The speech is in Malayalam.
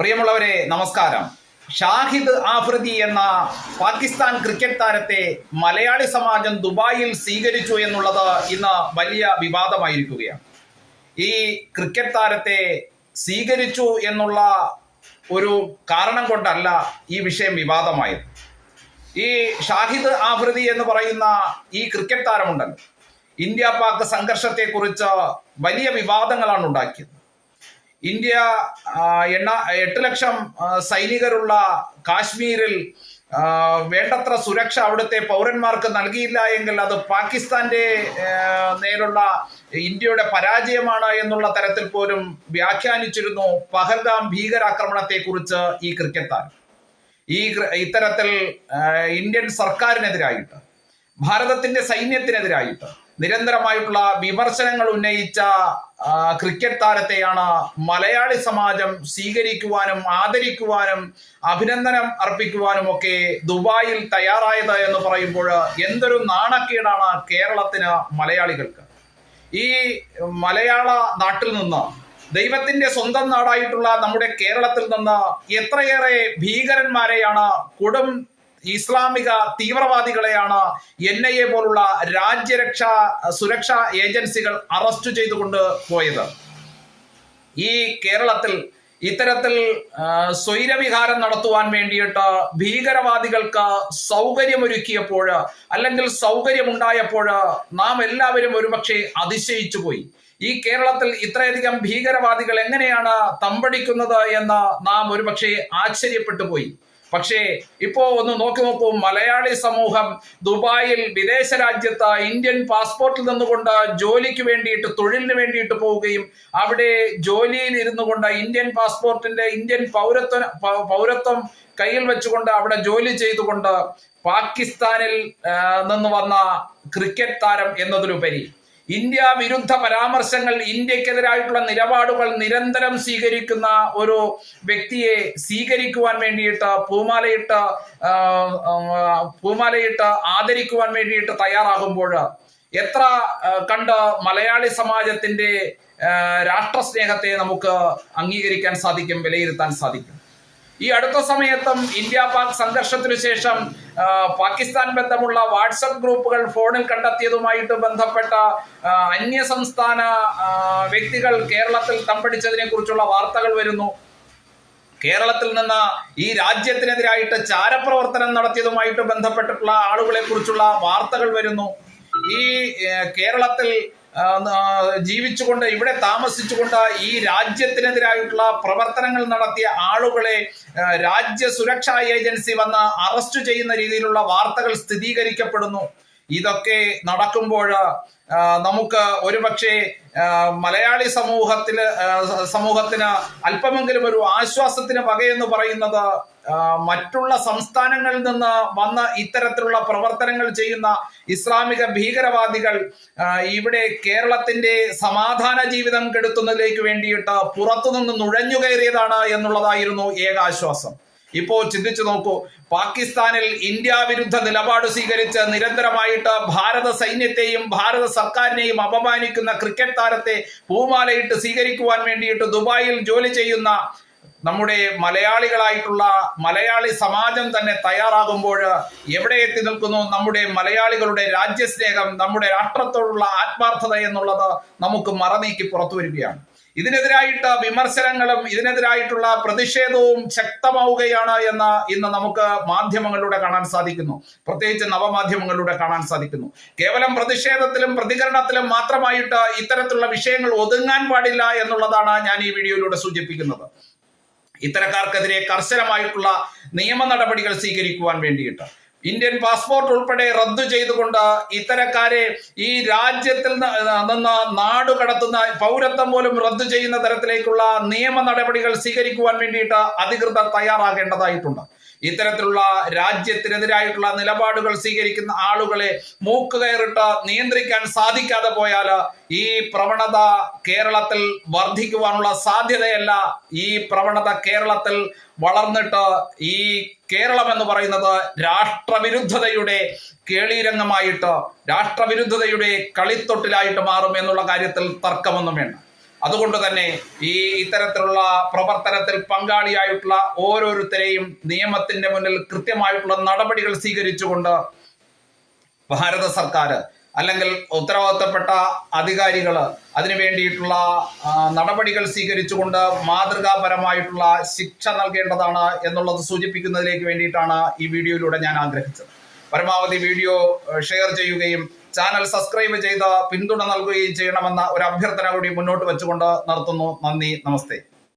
പ്രിയമുള്ളവരെ നമസ്കാരം. ഷാഹിദ് ആഫ്രിദി എന്ന പാകിസ്ഥാൻ ക്രിക്കറ്റ് താരത്തെ മലയാളി സമാജം ദുബായിൽ സ്വീകരിച്ചു എന്നുള്ളത് ഇന്ന് വലിയ വിവാദമായിരിക്കുകയാണ്. ഈ ക്രിക്കറ്റ് താരത്തെ സ്വീകരിച്ചു എന്നുള്ള ഒരു കാരണം കൊണ്ടല്ല ഈ വിഷയം വിവാദമായത്. ഈ ഷാഹിദ് ആഫ്രിദി എന്ന് പറയുന്ന ഈ ക്രിക്കറ്റ് താരമുണ്ടല്ലോ. ഇന്ത്യ പാക് സംഘർഷത്തെക്കുറിച്ച് വലിയ വിവാദങ്ങളാണ് ഉണ്ടാക്കിയത്. ഇന്ത്യ എണ്ണ എട്ട് ലക്ഷം സൈനികരുള്ള കാശ്മീരിൽ വേണ്ടത്ര സുരക്ഷ അവിടുത്തെ പൗരന്മാർക്ക് നൽകിയില്ല എങ്കിൽ അത് പാകിസ്ഥാന്റെ നേരുള്ള ഇന്ത്യയുടെ പരാജയമാണ് എന്നുള്ള തരത്തിൽ പോലും വ്യാഖ്യാനിച്ചിരുന്നു പഹൽഗാം ഭീകരാക്രമണത്തെ കുറിച്ച് ഈ ക്രിക്കറ്റ് താരം. ഈ ഇത്തരത്തിൽ ഇന്ത്യൻ സർക്കാരിനെതിരായിട്ട് ഭാരതത്തിന്റെ സൈന്യത്തിനെതിരായിട്ട് നിരന്തരമായിട്ടുള്ള വിമർശനങ്ങൾ ഉന്നയിച്ച ക്രിക്കറ്റ് താരത്തെയാണ് മലയാളി സമാജം സ്വീകരിക്കുവാനും ആദരിക്കുവാനും അഭിനന്ദനം അർപ്പിക്കുവാനും ഒക്കെ ദുബായിൽ തയ്യാറായത് എന്ന് പറയുമ്പോൾ എന്തൊരു നാണക്കേടാണ് കേരളത്തിന് മലയാളികൾക്ക്. ഈ മലയാള നാട്ടിൽ നിന്ന് ദൈവത്തിന്റെ സ്വന്തം നാടായിട്ടുള്ള നമ്മുടെ കേരളത്തിൽ നിന്ന് എത്രയേറെ ഭീകരന്മാരെയാണ് കൊടും ഇസ്ലാമിക തീവ്രവാദികളെയാണ് എൻ ഐ എ പോലുള്ള രാജ്യരക്ഷാ സുരക്ഷാ ഏജൻസികൾ അറസ്റ്റ് ചെയ്തുകൊണ്ട് പോയത്. ഈ കേരളത്തിൽ ഇത്തരത്തിൽ സ്വൈരവിഹാരം നടത്തുവാൻ വേണ്ടിയിട്ട് ഭീകരവാദികൾക്ക് സൗകര്യമൊരുക്കിയപ്പോൾ അല്ലെങ്കിൽ സൗകര്യമുണ്ടായപ്പോൾ നാം എല്ലാവരും ഒരുപക്ഷെ അതിശയിച്ചു പോയി. ഈ കേരളത്തിൽ ഇത്രയധികം ഭീകരവാദികൾ എങ്ങനെയാണ് തമ്പടിക്കുന്നത് എന്ന് നാം ഒരുപക്ഷെ ആശ്ചര്യപ്പെട്ടു പോയി. പക്ഷേ ഇപ്പോ ഒന്ന് നോക്കി നോക്കൂ. മലയാളി സമൂഹം ദുബായിൽ വിദേശ രാജ്യത്ത് ഇന്ത്യൻ പാസ്പോർട്ടിൽ നിന്നുകൊണ്ട് ജോലിക്ക് വേണ്ടിയിട്ട് തൊഴിലിന് വേണ്ടിയിട്ട് പോവുകയും അവിടെ ജോലിയിൽ ഇരുന്നു കൊണ്ട് ഇന്ത്യൻ പാസ്പോർട്ടിന്റെ ഇന്ത്യൻ പൗരത്വ പൗരത്വം കയ്യിൽ വെച്ചുകൊണ്ട് അവിടെ ജോലി ചെയ്തുകൊണ്ട് പാകിസ്ഥാനിൽ നിന്ന് വന്ന ക്രിക്കറ്റ് താരം എന്നതിലുപരി. ഇന്ത്യ വിരുദ്ധ പരാമർശങ്ങൾ ഇന്ത്യക്കെതിരായിട്ടുള്ള നിലപാടുകൾ നിരന്തരം സ്വീകരിക്കുന്ന ഒരു വ്യക്തിയെ സ്വീകരിക്കുവാൻ വേണ്ടിയിട്ട് പൂമാലയിട്ട് പൂമാലയിട്ട് ആദരിക്കുവാൻ വേണ്ടിയിട്ട് തയ്യാറാകുമ്പോൾ എത്ര കണ്ട് മലയാളി സമാജത്തിന്റെ രാഷ്ട്രസ്നേഹത്തെ നമുക്ക് അംഗീകരിക്കാൻ സാധിക്കും വിലയിരുത്താൻ സാധിക്കും? ഈ അടുത്ത സമയത്തും ഇന്ത്യ പാക് സംഘർഷത്തിനു ശേഷം പാകിസ്ഥാൻ ബന്ധമുള്ള വാട്സപ്പ് ഗ്രൂപ്പുകൾ ഫോണിൽ കണ്ടെത്തിയതുമായിട്ട് ബന്ധപ്പെട്ട അന്യ സംസ്ഥാന വ്യക്തികൾ കേരളത്തിൽ തമ്പടിച്ചതിനെ കുറിച്ചുള്ള വാർത്തകൾ വരുന്നു. കേരളത്തിൽ നിന്ന് ഈ രാജ്യത്തിനെതിരായിട്ട് ചാരപ്രവർത്തനം നടത്തിയതുമായിട്ട് ബന്ധപ്പെട്ടിട്ടുള്ള ആളുകളെ കുറിച്ചുള്ള വാർത്തകൾ വരുന്നു. ഈ കേരളത്തിൽ ജീവിച്ചുകൊണ്ട് ഇവിടെ താമസിച്ചുകൊണ്ട് ഈ രാജ്യത്തിനെതിരായിട്ടുള്ള പ്രവർത്തനങ്ങൾ നടത്തിയ ആളുകളെ രാജ്യ സുരക്ഷാ ഏജൻസി വന്ന് അറസ്റ്റ് ചെയ്യുന്ന രീതിയിലുള്ള വാർത്തകൾ സ്ഥിരീകരിക്കപ്പെടുന്നു. ഇതൊക്കെ നടക്കുമ്പോൾ നമുക്ക് ഒരുപക്ഷെ മലയാളി സമൂഹത്തിൽ സമൂഹത്തിന് അല്പമെങ്കിലും ഒരു ആശ്വാസത്തിന് വകയെന്ന് പറയുന്നത് മറ്റുള്ള സംസ്ഥാനങ്ങളിൽ നിന്ന് വന്ന ഇത്തരത്തിലുള്ള പ്രവർത്തനങ്ങൾ ചെയ്യുന്ന ഇസ്ലാമിക ഭീകരവാദികൾ ഇവിടെ കേരളത്തിന്റെ സമാധാന ജീവിതം കെടുത്തുന്നതിലേക്ക് വേണ്ടിയിട്ട് പുറത്തുനിന്ന് നുഴഞ്ഞു കയറിയതാണ് എന്നുള്ളതായിരുന്നു ഏക ആശ്വാസം ഇപ്പോ ചിന്തിച്ചു നോക്കൂ പാകിസ്ഥാനിൽ ഇന്ത്യ വിരുദ്ധ നിലപാട് സ്വീകരിച്ച് നിരന്തരമായിട്ട് ഭാരത സൈന്യത്തെയും ഭാരത സർക്കാരിനെയും അപമാനിക്കുന്ന ക്രിക്കറ്റ് താരത്തെ പൂമാലയിട്ട് സ്വീകരിക്കുവാൻ വേണ്ടിയിട്ട് ദുബായിൽ ജോലി ചെയ്യുന്ന നമ്മുടെ മലയാളികളായിട്ടുള്ള മലയാളി സമാജം തന്നെ തയ്യാറാകുമ്പോൾ എവിടെ എത്തി നിൽക്കുന്നു? നമ്മുടെ മലയാളികളുടെ രാജ്യസ്നേഹം നമ്മുടെ രാഷ്ട്രത്തോടുള്ള ആത്മാർത്ഥത എന്നുള്ളത് നമുക്ക് മറനീക്കി പുറത്തു വരികയാണ്. ഇതിനെതിരായിട്ട് വിമർശനങ്ങളും ഇതിനെതിരായിട്ടുള്ള പ്രതിഷേധവും ശക്തമാവുകയാണ് എന്ന് ഇന്ന് നമുക്ക് മാധ്യമങ്ങളിലൂടെ കാണാൻ സാധിക്കുന്നു. പ്രത്യേകിച്ച് നവമാധ്യമങ്ങളിലൂടെ കാണാൻ സാധിക്കുന്നു. കേവലം പ്രതിഷേധത്തിലും പ്രതികരണത്തിലും മാത്രമായിട്ട് ഇത്തരത്തിലുള്ള വിഷയങ്ങൾ ഒതുങ്ങാൻ പാടില്ല എന്നുള്ളതാണ് ഞാൻ ഈ വീഡിയോയിലൂടെ സൂചിപ്പിക്കുന്നത്. ഇത്തരക്കാർക്കെതിരെ കർശനമായിട്ടുള്ള നിയമ നടപടികൾ സ്വീകരിക്കുവാൻ വേണ്ടിയിട്ട്. ഇന്ത്യൻ പാസ്പോർട്ട് ഉൾപ്പെടെ റദ്ദു ചെയ്തുകൊണ്ട് ഇത്തരക്കാരെ ഈ രാജ്യത്തിൽ നിന്ന് നാടു കടത്തുന്ന പൗരത്വം പോലും റദ്ദു ചെയ്യുന്ന തരത്തിലേക്കുള്ള നിയമ നടപടികൾ സ്വീകരിക്കുവാൻ വേണ്ടിയിട്ട് അധികൃതർ തയ്യാറാകേണ്ടതായിട്ടുണ്ട്. ഇത്തരത്തിലുള്ള രാജ്യത്തിനെതിരായിട്ടുള്ള നിലപാടുകൾ സ്വീകരിക്കുന്ന ആളുകളെ മൂക്കുകയറിട്ട് നിയന്ത്രിക്കാൻ സാധിക്കാതെ പോയാൽ ഈ പ്രവണത കേരളത്തിൽ വർദ്ധിക്കുവാനുള്ള സാധ്യതയല്ല ഈ പ്രവണത കേരളത്തിൽ വളർന്നിട്ട് ഈ കേരളം എന്ന് പറയുന്നത് രാഷ്ട്രവിരുദ്ധതയുടെ കേളീരംഗമായിട്ട് രാഷ്ട്രവിരുദ്ധതയുടെ കളിത്തൊട്ടിലായിട്ട് മാറും എന്നുള്ള കാര്യത്തിൽ തർക്കമൊന്നും വേണ്ട. അതുകൊണ്ട് തന്നെ ഈ ഇത്തരത്തിലുള്ള പ്രവർത്തനത്തിൽ പങ്കാളിയായിട്ടുള്ള ഓരോരുത്തരെയും നിയമത്തിന്റെ മുന്നിൽ കൃത്യമായിട്ടുള്ള നടപടികൾ സ്വീകരിച്ചുകൊണ്ട് ഭാരത സർക്കാർ അല്ലെങ്കിൽ ഉത്തരവാദിത്തപ്പെട്ട അധികാരികൾ അതിനു വേണ്ടിയിട്ടുള്ള നടപടികൾ സ്വീകരിച്ചുകൊണ്ട് മാതൃകാപരമായിട്ടുള്ള ശിക്ഷ നൽകേണ്ടതാണ് എന്നുള്ളത് സൂചിപ്പിക്കുന്നതിലേക്ക് വേണ്ടിയിട്ടാണ് ഈ വീഡിയോയിലൂടെ ഞാൻ ആഗ്രഹിച്ചത്. പരമാവധി വീഡിയോ ഷെയർ ചെയ്യുകയും ചാനൽ സബ്സ്ക്രൈബ് ചെയ്ത് പിന്തുണ നൽകുകയും ചെയ്യണമെന്ന ഒരു അഭ്യർത്ഥന കൂടി മുന്നോട്ട് വെച്ചുകൊണ്ട് നിർത്തുന്നു നന്ദി നമസ്തേ.